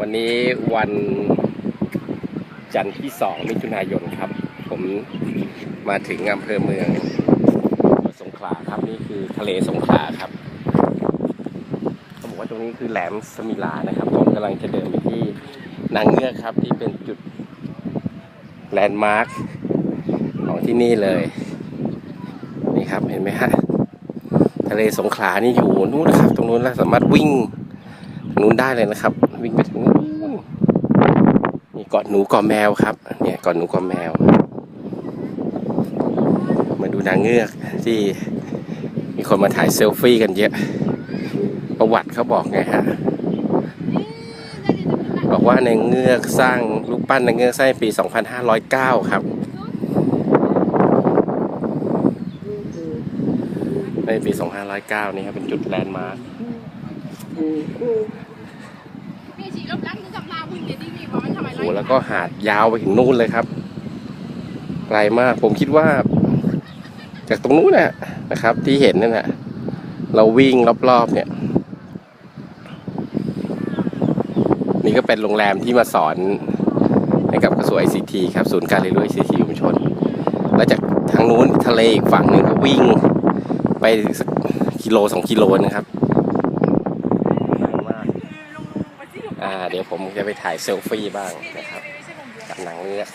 วันนี้วันจันทร์ที่สองมิถุนายนครับ ผมมาถึงอำเภอเมืองสงขลาครับนี่คือทะเลสงขลาครับเขาบอกว่าตรงนี้คือแหลมสมิลานะครับ ผมกำลังจะเดินไปที่นางเงือกครับ ที่เป็นจุดแลนด์มาร์คของที่นี่เลย นี่ครับเห็นไหมฮะทะเลสงขลานี่อยู่นู่นนะครับ ตรงนู้นเราสามารถวิ่งทางนู้นได้เลยนะครับ วิ่งไปถึงนู้นนี่เกาะหนูเกาะแมวครับ เนี่ยเกาะหนูเกาะแมว มาดูนางเงือกที่มีคนมาถ่ายเซลฟี่กันเยอะ ประวัติเขาบอกไงฮะบอกว่าในเงือกสร้างรูปปั้นในเงือกสร้างปี 2509 ครับ ในปี 2509 นี่ครับเป็นจุดแลนด์มาร์ค แล้วก็หาดยาวไปถึงนู่นเลยครับ ไกลมากผมคิดว่า จากตรงนู้นน่ะนะครับ ที่เห็นนั่นน่ะเราวิ่งรอบๆเนี่ย นี่ก็เป็นโรงแรมที่มาสอนให้กับกระทรวง ICT ครับศูนย์การเรียนรู้ ICT ชุมชน แล้วจากทางนู้นทะเลอีกฝั่งหนึ่งก็วิ่งไปสักกิโลสองกิโลนะครับไกลมาก อ่า เดี๋ยวผมจะไปถ่ายเซลฟี่บ้างนะครับ กับหนังเงือก